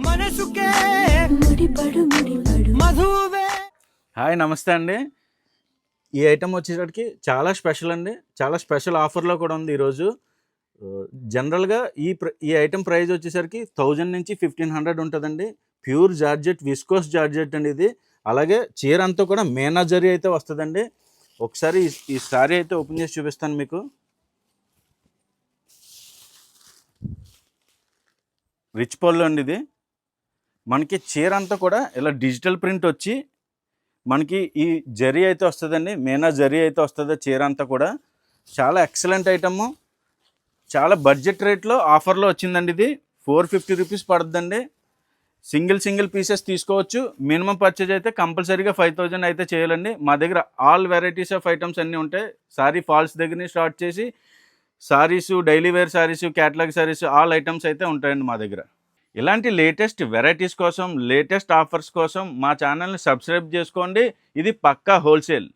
మనసుకే మధువే. Hi నమస్తే అండి. ఈ ఐటమ్ వచ్చేసరికి చాలా స్పెషల్ అండి. చాలా స్పెషల్ ఆఫర్లో కూడా ఉంది ఈరోజు. జనరల్గా ఈ ప్ర ఈ ఐటమ్ ప్రైస్ వచ్చేసరికి థౌజండ్ నుంచి ఫిఫ్టీన్ హండ్రెడ్ ఉంటుందండి. ప్యూర్ జార్జెట్ విస్కోస్ జార్జెట్ అండి ఇది. అలాగే చీర అంతా కూడా మేనా జరీ అయితే వస్తుందండి. ఒకసారి ఈ- ఈ సారీ అయితే ఓపెన్ చేసి చూపిస్తాను మీకు. రిచ్ పళ్ళు అండి ఇది. మనకి చీర అంతా కూడా ఇలా డిజిటల్ ప్రింట్ వచ్చి మనకి ఈ జరీ అయితే వస్తుందండి మేనా జరీ అయితే వస్తుంది చీర అంతా కూడా. చాలా ఎక్సలెంట్ ఐటమ్. చాలా బడ్జెట్ రేట్లో ఆఫర్లో వచ్చిందండి ఇది. ఫోర్ ఫిఫ్టీ రూపీస్ పడుతుందండి సింగిల్ సింగిల్ పీసెస్ తీసుకోవచ్చు. మినిమం పర్చేజ్ అయితే కంపల్సరీగా ఫైవ్ థౌజండ్ అయితే చేయాలండి. మా దగ్గర ఆల్ వెరైటీస్ ఆఫ్ ఐటమ్స్ అన్నీ ఉంటాయి. సారీ ఫాల్స్ దగ్గర నుంచి స్టార్ట్ చేసి saris daily wear saris catalogue saris all items అయితే ఉంటాయండి మా దగ్గర. ఇలాంటి లేటెస్ట్ వెరైటీస్ కోసం లేటెస్ట్ ఆఫర్స్ కోసం మా ఛానల్ని సబ్స్క్రైబ్ చేసుకోండి. ఇది పక్కా హోల్సేల్.